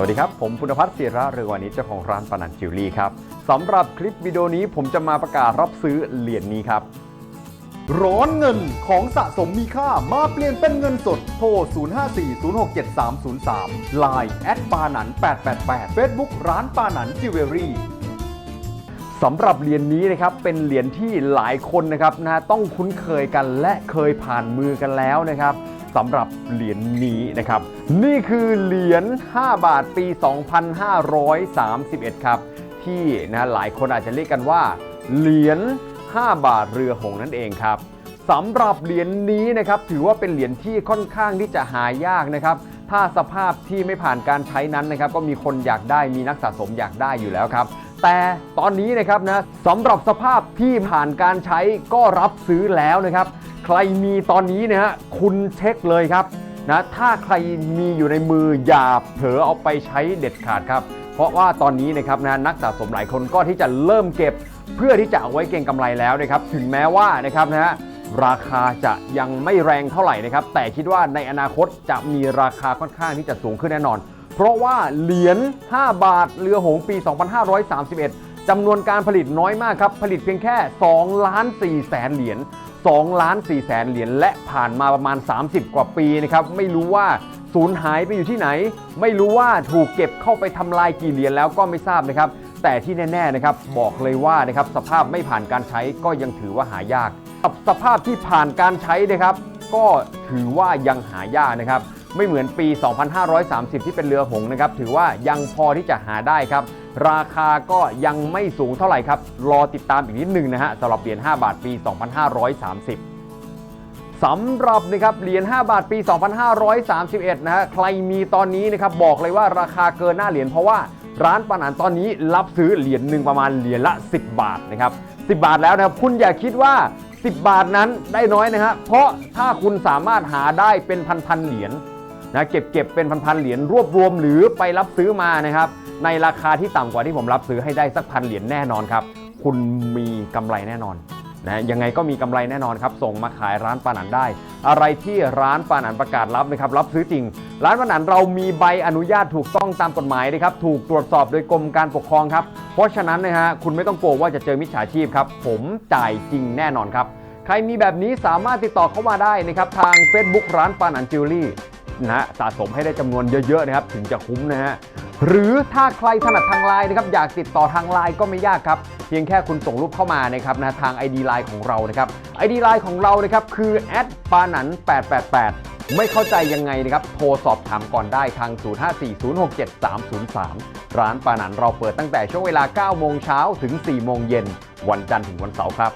สวัสดีครับ ผมพุณพัฒน์ศิระเรืองวานิชเจ้าของร้านปานันจิวลี่ครับสำหรับคลิปวิดีโอนี้ผมจะมาประกาศรับซื้อเหรียญนี้ครับ ร้อนเงินของสะสมมีค่ามาเปลี่ยนเป็นเงินสด โทร 0540673303 Line แอดปานัน888 Facebook ร้านปานันจิวเวลรี่สำหรับเหรียญนี้นะครับเป็นเหรียญที่หลายคนนะครับนะต้องคุ้นเคยกันและเคยผ่านมือกันแล้วนะครับ สำหรับเหรียญนี้นะครับ นี่คือเหรียญ 5 บาทปี 2531 ครับ ที่นะหลายคนอาจจะเรียกกันว่า เหรียญ 5 บาทเรือหงส์นั่นเองครับสำหรับเหรียญนี้นะครับถือว่าเป็นเหรียญที่ค่อนข้างที่จะหายากนะครับถ้าสภาพที่ไม่ผ่านการใช้นั้นนะครับก็มีคนอยากได้มีนักสะสมอยากได้อยู่แล้วครับ แต่ตอนนี้นะครับนะสำหรับสภาพที่ผ่านการใช้ก็รับซื้อแล้วนะครับ ใครมีตอนนี้นะฮะคุณเช็คเลยครับนะถ้าใครมีอยู่ในมืออย่าเผลอเอาไปใช้เด็ดขาดครับ เพราะว่าตอนนี้นะครับนะนักสะสมหลายคนก็ที่จะเริ่มเก็บ เพื่อที่จะเอาไว้เก็งกำไรแล้วนะครับ ถึงแม้ว่านะครับนะฮะราคาจะยังไม่แรงเท่าไหร่นะครับ แต่คิดว่าในอนาคตจะมีราคาค่อนข้างที่จะสูงขึ้นแน่นอน เพราะว่าเหรียญ 5 บาทเรือหงส์ปี 2531จำนวนการผลิตน้อยมากครับ ผลิตเพียงแค่ 2 ล้าน4แสนเหรียญ 2ล้าน4แสนเหรียญและผ่านมาประมาณ 30 กว่าปีนะครับไม่รู้ว่าสูญหายไปอยู่ที่ไหน ไม่รู้ว่าถูกเก็บเข้าไปทำลายกี่เหรียญแล้วก็ไม่ทราบนะครับ แต่ที่แน่ๆนะครับบอกเลยว่านะครับสภาพไม่ผ่านการใช้ก็ยังถือว่าหายากกับสภาพที่ผ่านการใช้นะครับ ก็ถือว่ายังหายากนะครับ ไม่เหมือนปี 2530 ที่เป็นเรือหงส์นะครับถือว่ายังพอที่จะหาได้ครับ ราคาก็ยังไม่สูงเท่าไหร่ครับ รอติดตามอีกนิดนึงนะฮะสำหรับเหรียญ5บาทปี 2530สำหรับนะครับเหรียญ5บาทปี 2531 นะฮะใครมีตอนนี้นะครับบอกเลยว่าราคาเกินหน้าเหรียญเพราะว่าร้านปานันตอนนี้รับซื้อเหรียญหนึ่งประมาณเหรียญละ 10 บาทนะครับ10 บาทแล้วนะครับคุณอย่าคิดว่า 10 บาทนั้นได้น้อยนะฮะเพราะถ้าคุณสามารถหาได้เป็นพันๆเหรียญ นะเก็บเก็บเป็นพันๆเหรียญรวบรวมหรือไปรับซื้อมานะครับในราคาที่ต่ำกว่าที่ผมรับซื้อให้ได้สักพันเหรียญแน่นอนครับ คุณมีกำไรแน่นอนนะยังไงก็มีกำไรแน่นอนครับ ส่งมาขายร้านปานันได้ อะไรที่ร้านปานันประกาศรับนะครับ รับซื้อจริง ร้านปานันเรามีใบอนุญาตถูกต้องตามกฎหมายนะครับ ถูกตรวจสอบโดยกรมการปกครองครับ เพราะฉะนั้นนะฮะคุณไม่ต้องกลัวว่าจะเจอมิจฉาชีพครับ ผมจ่ายจริงแน่นอนครับ ใครมีแบบนี้สามารถติดต่อเข้ามาได้นะครับทาง Facebook ร้านปานันจิวเวลรี่ นะฮะสะสมให้ได้จำนวนเยอะๆนะครับถึงจะคุ้มนะฮะหรือถ้าใครถนัดทางไลน์นะครับอยากติดต่อทางไลน์ก็ไม่ยากครับ เพียงแค่คุณส่งรูปเข้ามานะครับนะทาง ID ไลน์ของเรานะครับ ID ไลน์ของเรานะครับคือแอดปานัน888 ไม่เข้าใจยังไงนะครับ โทรสอบถามก่อนได้ทาง 0540673303 ร้านปานันเราเปิดตั้งแต่ช่วงเวลา 9 โมงเช้าถึง 4 โมงเย็น วันจันทร์ถึงวันเสาร์ครับ